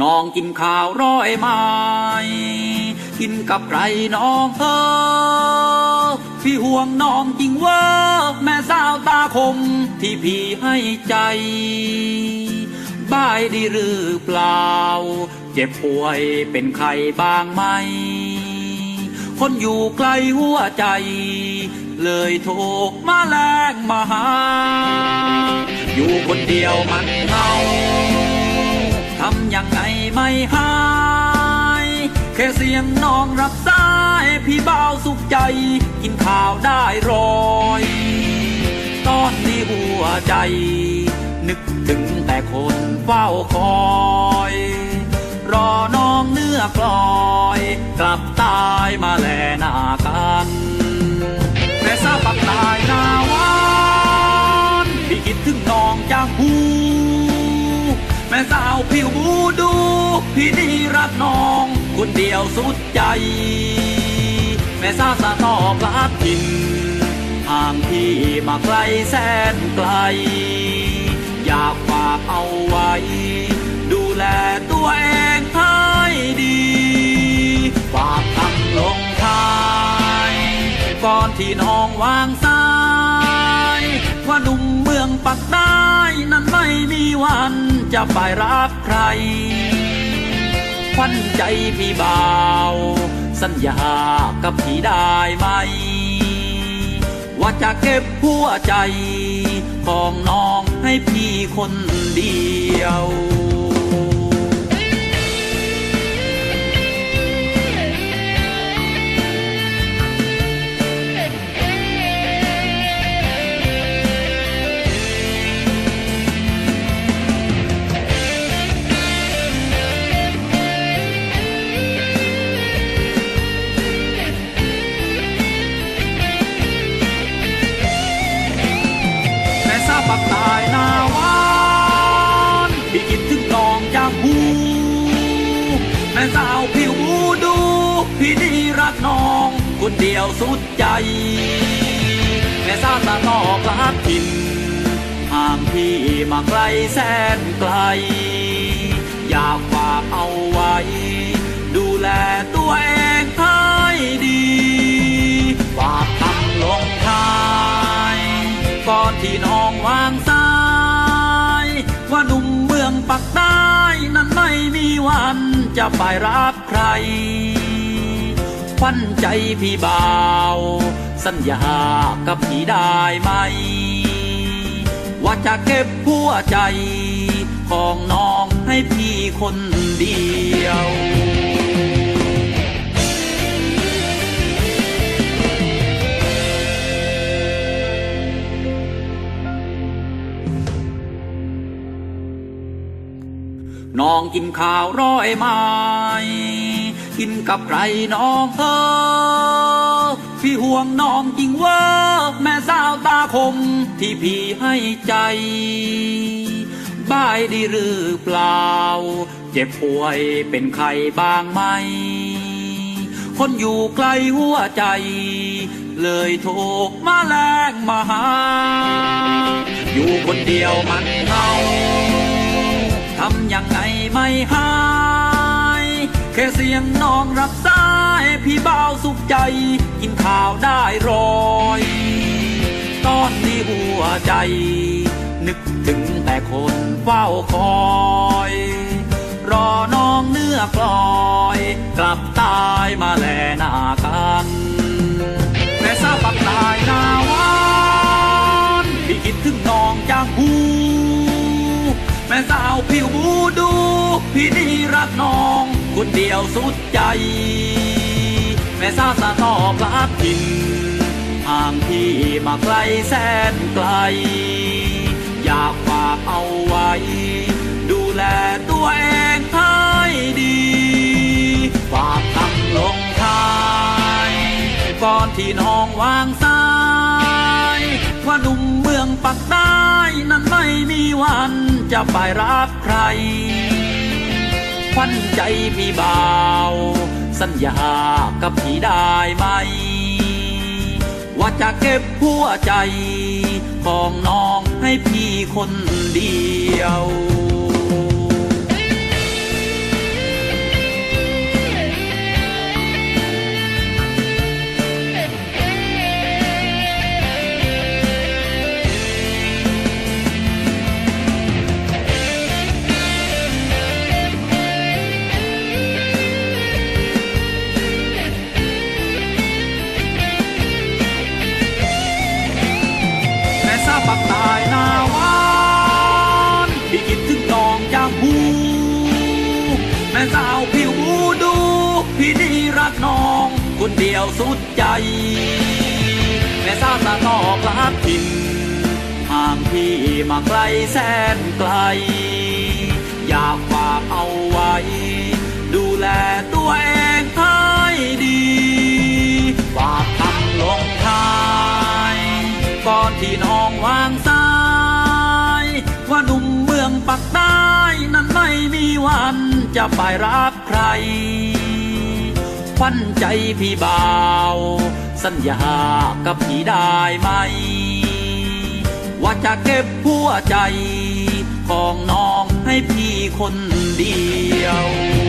น้องกินข้าวร้อยไม้กินกับไรน้องเออพี่ห่วงน้องจริงเว่าแม่สาวตาคมที่พี่ให้ใจบายดีหรือเปล่า เจ็บป่วยเป็นใครบ้างไหม คนอยู่ไกลหัวใจ เลยโทรมาแลกมาหา อยู่คนเดียวมันเหงา ยังไงไม่หาย แค่เสียงน้องรับสายพี่เบาสุขใจ กินข้าวได้รอยตอนนี้หัวใจ นึกถึงแต่คนเฝ้าคอย รอน้องเนื้อกลอย กลับตายมาแลห สาวผิวบูดู พี่นี่รักน้องคนเดียวสุดใจ แม่สาวสะนอกลัดกินห่างพี่มาไกลแสนไกล อยากฝากเอาไว้ ดูแลตัวเองให้ดีฝากคำลงท้ายก่อนที่น้องวางสาย ว่าหนุ่มเมืองปักใต้นั้นไม่มีวัน จะไปรักใครควันใจพี่บ่าว สัญญากับพี่ได้ไหม ว่าจะเก็บหัวใจ ของน้องให้พี่คนเดียว แม่สาวผิวบูดู พี่นี่รักน้อง คนเดียวสุดใจ แม่สาวตะนอกลัดถิ่นห่างพี่มาไกลแสนไกล อยากฝากเอาไว้ ดูแลตัวเองให้ดีฝากคำลงท้ายก่อนที่น้องวางสาย ว่าหนุ่มเมืองปักใต้นั้นไม่มีวัน จะไปรักใครควันใจพี่บ่าว สัญญากับพี่ได้ไหม ว่าจะเก็บหัวใจ ของน้องให้พี่คนเดียว องกินข้าวร้อยไม้กินกับไรน้องเออพี่ห่วงน้องจริงเว่าแม่สาวตาคมที่พี่ให้ใจบ้ายดีหรือเปล่า เจ็บป่วยเป็นใครบ้างไหม คนอยู่ไกลหัวใจ เลยโทรมาแลกมาหา อยู่คนเดียวมันเหงา ไม่หาย แค่เสียงน้องรับสายพี่เบาสุขใจ กินข้าวได้รอยตอนนี้หัวใจ นึกถึงแต่คนเฝ้าคอย รอน้องเนื้อกลอย กลับตายมาแลหนากันแม่ซาปักตายนาวานพี่คิดถึงน้องจากหูแม่สาวผิวบู พี่นี่รักน้องคนเดียวสุดใจ แม่สาสะนอกลัดถิ่นห่างพี่มาไกลแสนไกล อยากฝากเอาไว้ ดูแลตัวเองให้ดีฝากคำลงท้ายก่อนที่น้องวางสายว่าหนุ่มเมืองปักใต้นั้นไม่มีวันจะไปรักใคร ควันใจพี่บ่าว สัญญากับพี่ได้ไหม ว่าจะเก็บหัวใจ ของน้องให้พี่คนเดียว ม่สาวผิวดู พี่นี่รักน้อง คนเดียวสุดใจแม่สาวตะนอกลักถิ่นห่างพี่มาไกลแสนไกล อยากฝากเอาไว้ ดูแลตัวเอง จะไปรักใครควันใจพี่บ่าว สัญญากับพี่ได้ไหม ว่าจะเก็บหัวใจ ของน้องให้พี่คนเดียว